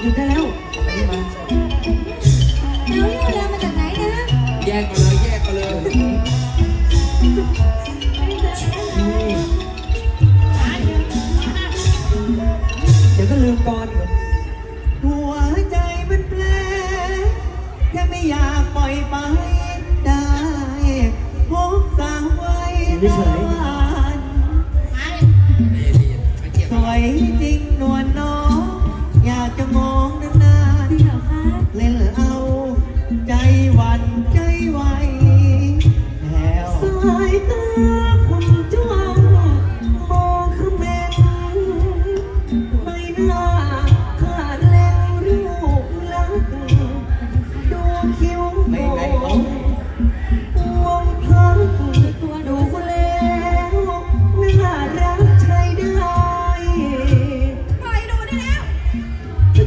แล้วหยุดได้แล้วนี่มาแล้วนี่เวลามาจากไหนนะแยกกันเลยแยกกันเลยนี่เดี๋ยวก็ลืมก่อนอีกหัวใจมันแปลแค่ไม่อยากปล่อยไปได้พบสาวไว้นานนี่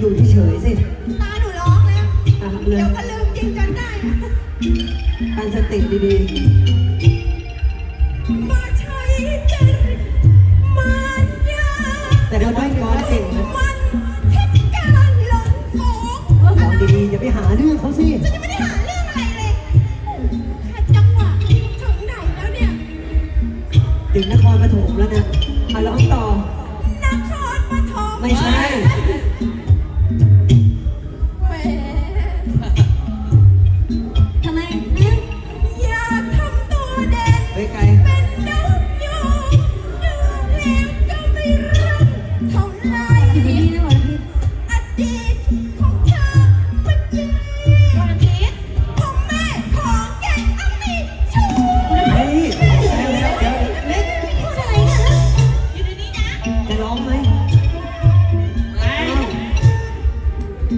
อยู่เฉยๆสิตาหนูร้องแล้ว อะเลเดี๋ยยวก็ลืมจริงจนได้นะตั้งสติดีมาใช้ใจมันยาๆ แต่เราได้กรเก่งนะมันพิการหลงฝูงกรดีๆอย่าไปหาเรื่องเขาสิฉันยังไม่ได้หาเรื่องอะไรเลยแค่จังหวะถึงไหนแล้วเนี่ย ถึงนครปฐมแล้วนะอะร้องต่อ นครปฐมไม่ใช่แ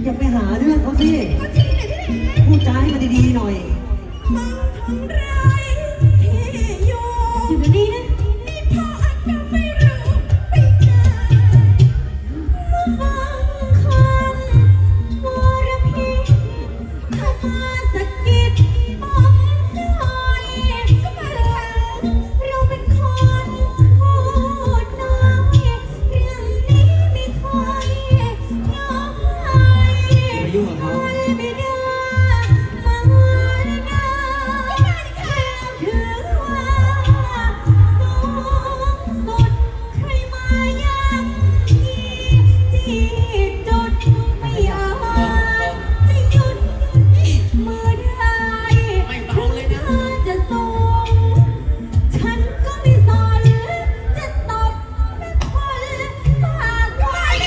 อย่าไปหาเรื่องเขาสิพูดจาให้มันดีๆหน่อย มึงถึงรัก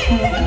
Yeah.